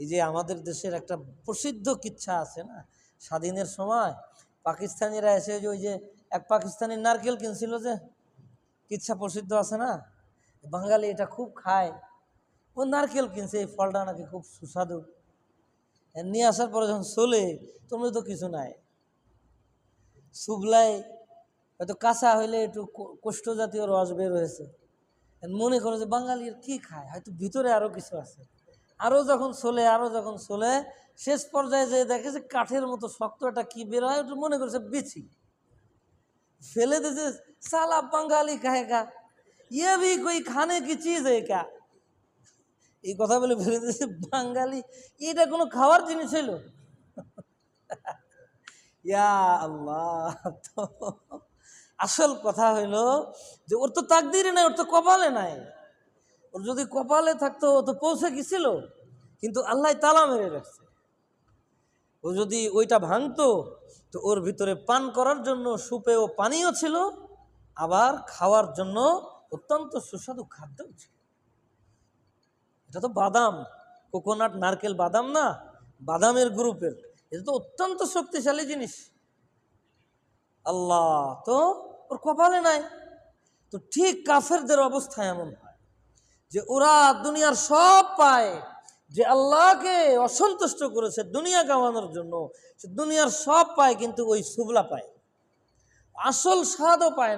এই যে আমাদের দেশের একটা প্রসিদ্ধ কিচ্ছা আছে না? স্বাধীনের সময় পাকিস্তানিরা এসে যে ওই যে এক পাকিস্তানি নারকেল কিনছিল যে, কিচ্ছা প্রসিদ্ধ আছে না? বাঙালি এটা খুব খায়। ও নারকেল কিনছে, এই ফলটা নাকি খুব সুস্বাদু। নিয়ে আসার পরে যখন চলে তোমরা তো কিছু নাই। শুভলাই হয়তো কাঁচা হইলে একটু কো- কোষ্ঠ জাতীয় রস বের হয়েছে। মনে করো যে বাঙালির কি খায়? হয়তো ভিতরে আরও কিছু আছে। আরও যখন চলে আরও যখন চলে, শেষ পর্যায়ে যে দেখে যে কাঠের মতো শক্ত একটা কী বের হয়, ওটা মনে করছে বেছি ফেলে দিয়েছে, সালা বাঙালি কাহেকা ইয়ে ভি কই খানে কি চিজ একা এই কথা বলে ফেলে দিয়েছে, বাঙালি, এটা কোনো খাওয়ার জিনিস হইল? ইয়া আল্লাহ আসল কথা হইল যে ওর তো তাকদিরে নাই, ওর তো কপালে নাই। ওর যদি কপালে থাকতো, ও তো পৌঁছে গেছিল। কিন্তু আল্লাহ তালা মেরে রাখছে। ও যদি ওইটা ভাঙতো, তো ওর ভিতরে পান করার জন্য সুপে ও পানীয় ছিল, আবার খাওয়ার জন্য অত্যন্ত সুস্বাদু খাদ্যও ছিল। এটা তো বাদাম, কোকোনাট, নারকেল, বাদাম না, বাদামের গ্রুপের। এটা তো অত্যন্ত শক্তিশালী জিনিস। আল্লাহ তো ওর কপালে নাই। তো ঠিক কাফেরদের অবস্থা এমন হয়। যে ওরা দুনিয়ার সব পায়, যে আল্লাহকে অসন্তুষ্ট করেছে দুনিয়া কামানোর জন্য, সে দুনিয়ার সব পায় কিন্তু ওই সুবলা পায় আসল স্বাদও পায়